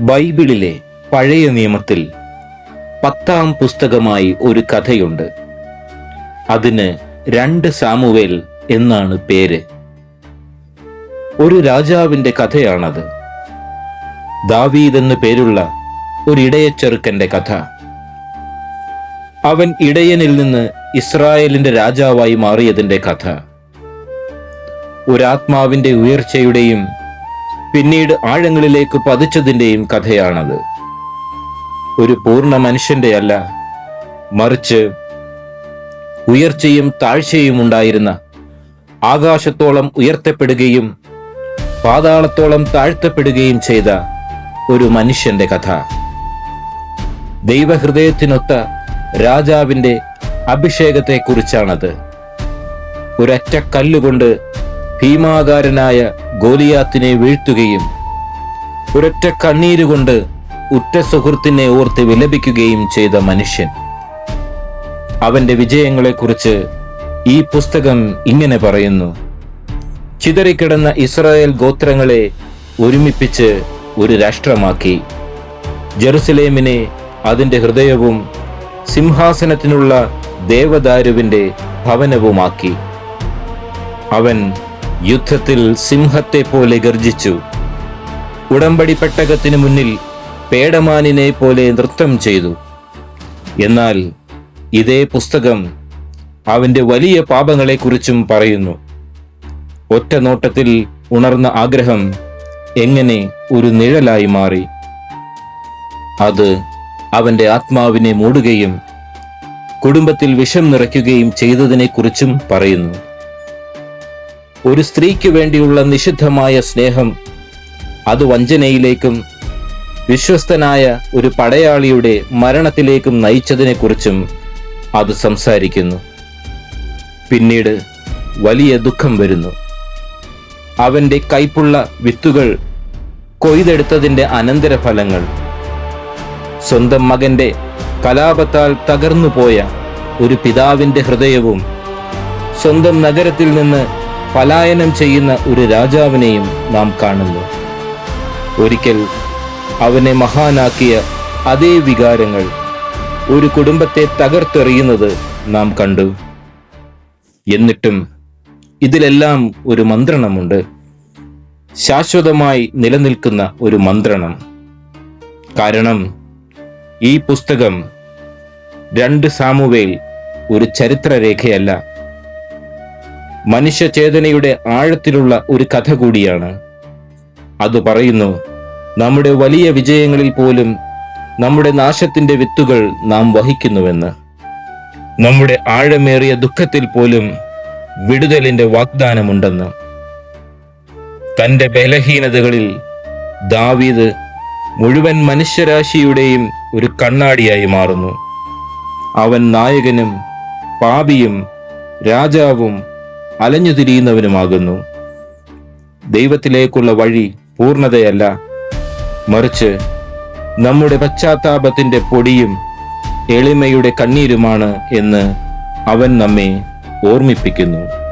ബൈബിളിലെ പഴയ നിയമത്തിൽ പത്താം പുസ്തകമായി ഒരു കഥയുണ്ട്. അതിന് രണ്ട് സാമുവേൽ എന്നാണ് പേര്. ഒരു രാജാവിന്റെ കഥയാണത്. ദാവീദ് എന്ന് പേരുള്ള ഒരു ഇടയച്ചെറുക്കന്റെ കഥ. അവൻ ഇടയനിൽ നിന്ന് ഇസ്രായേലിന്റെ രാജാവായി മാറിയതിന്റെ കഥ. ഒരാത്മാവിന്റെ ഉയർച്ചയുടെയും പിന്നീട് ആഴങ്ങളിലേക്ക് പതിച്ചതിന്റെയും കഥയാണത്. ഒരു പൂർണ മനുഷ്യന്റെ അല്ല മറിച്ച് ഉയർച്ചയും താഴ്ചയും ഉണ്ടായിരുന്ന ആകാശത്തോളം ഉയർത്തപ്പെടുകയും പാതാളത്തോളം താഴ്ത്തപ്പെടുകയും ചെയ്ത ഒരു മനുഷ്യന്റെ കഥ. ദൈവഹൃദയത്തിനൊത്ത രാജാവിന്റെ അഭിഷേകത്തെക്കുറിച്ചാണത്. ഒരൊറ്റ കല്ലുകൊണ്ട് ഭീമാകാരനായ ഗോലിയാത്തിനെ വീഴ്ത്തുകയും ഒരൊറ്റ കണ്ണീരുകൊണ്ട് ഉറ്റ സുഹൃത്തിനെ ഓർത്ത് വിലപിക്കുകയും ചെയ്ത മനുഷ്യൻ. അവന്റെ വിജയങ്ങളെക്കുറിച്ച് ഈ പുസ്തകം ഇങ്ങനെ പറയുന്നു. ചിതറിക്കിടന്ന ഇസ്രായേൽ ഗോത്രങ്ങളെ ഒരുമിപ്പിച്ച് ഒരു രാഷ്ട്രമാക്കി. ജെറുസലേമിനെ അതിന്റെ ഹൃദയവും സിംഹാസനത്തിനുള്ള ദേവദാരുവിന്റെ ഭവനവുമാക്കി. അവൻ യുദ്ധത്തിൽ സിംഹത്തെ പോലെ ഗർജിച്ചു. ഉടമ്പടി പെട്ടകത്തിനു മുന്നിൽ പേടമാനിനെ പോലെ നൃത്തം ചെയ്തു. എന്നാൽ ഇതേ പുസ്തകം അവന്റെ വലിയ പാപങ്ങളെക്കുറിച്ചും പറയുന്നു. ഒറ്റ നോട്ടത്തിൽ ഉണർന്ന ആഗ്രഹം എങ്ങനെ ഒരു നിഴലായി മാറി? അത് അവന്റെ ആത്മാവിനെ മൂടുകയും കുടുംബത്തിൽ വിഷം നിറയ്ക്കുകയും ചെയ്തതിനെക്കുറിച്ചും പറയുന്നു. ഒരു സ്ത്രീക്ക് വേണ്ടിയുള്ള നിഷിദ്ധമായ സ്നേഹം അത് വഞ്ചനയിലേക്കും വിശ്വസ്തനായ ഒരു പടയാളിയുടെ മരണത്തിലേക്കും നയിച്ചതിനെക്കുറിച്ചും അത് സംസാരിക്കുന്നു. പിന്നീട് വലിയ ദുഃഖം വരുന്നു. അവന്റെ കൈപ്പുള്ള വിത്തുകൾ കൊയ്തെടുത്തതിന്റെ അനന്തരഫലങ്ങൾ സ്വന്തം മകന്റെ കലാപത്താൽ തകർന്നുപോയ ഒരു പിതാവിന്റെ ഹൃദയവും സ്വന്തം നഗരത്തിൽ നിന്ന് പലായനം ചെയ്യുന്ന ഒരു രാജാവിനെയും നാം കാണുന്നു. ഒരിക്കൽ അവനെ മഹാനാക്കിയ അതേ വികാരങ്ങൾ ഒരു കുടുംബത്തെ തകർത്തെറിയുന്നത് നാം കണ്ടു. എന്നിട്ടും ഇതിലെല്ലാം ഒരു മന്ത്രണമുണ്ട്. ശാശ്വതമായി നിലനിൽക്കുന്ന ഒരു മന്ത്രണം. കാരണം ഈ പുസ്തകം രണ്ട് സാമുവേൽ ഒരു ചരിത്രരേഖയല്ല. മനുഷ്യചേതനയുടെ ആഴത്തിലുള്ള ഒരു കഥ കൂടിയാണ്. അത് പറയുന്നു നമ്മുടെ വലിയ വിജയങ്ങളിൽ പോലും നമ്മുടെ നാശത്തിന്റെ വിത്തുകൾ നാം വഹിക്കുന്നുവെന്ന്. നമ്മുടെ ആഴമേറിയ ദുഃഖത്തിൽ പോലും വിടുതലിന്റെ വാഗ്ദാനമുണ്ടെന്ന്. തന്റെ ബലഹീനതകളിൽ ദാവീദ് മുഴുവൻ മനുഷ്യരാശിയുടെയും ഒരു കണ്ണാടിയായി മാറുന്നു. അവൻ നായകനും പാപിയും രാജാവും അലഞ്ഞുതിരിയുന്നവനുമാകുന്നു. ദൈവത്തിലേക്കുള്ള വഴി പൂർണതയല്ല മറിച്ച് നമ്മുടെ പശ്ചാത്താപത്തിന്റെ പൊടിയും എളിമയുടെ കണ്ണീരുമാണ് എന്ന് അവൻ നമ്മെ ഓർമ്മിപ്പിക്കുന്നു.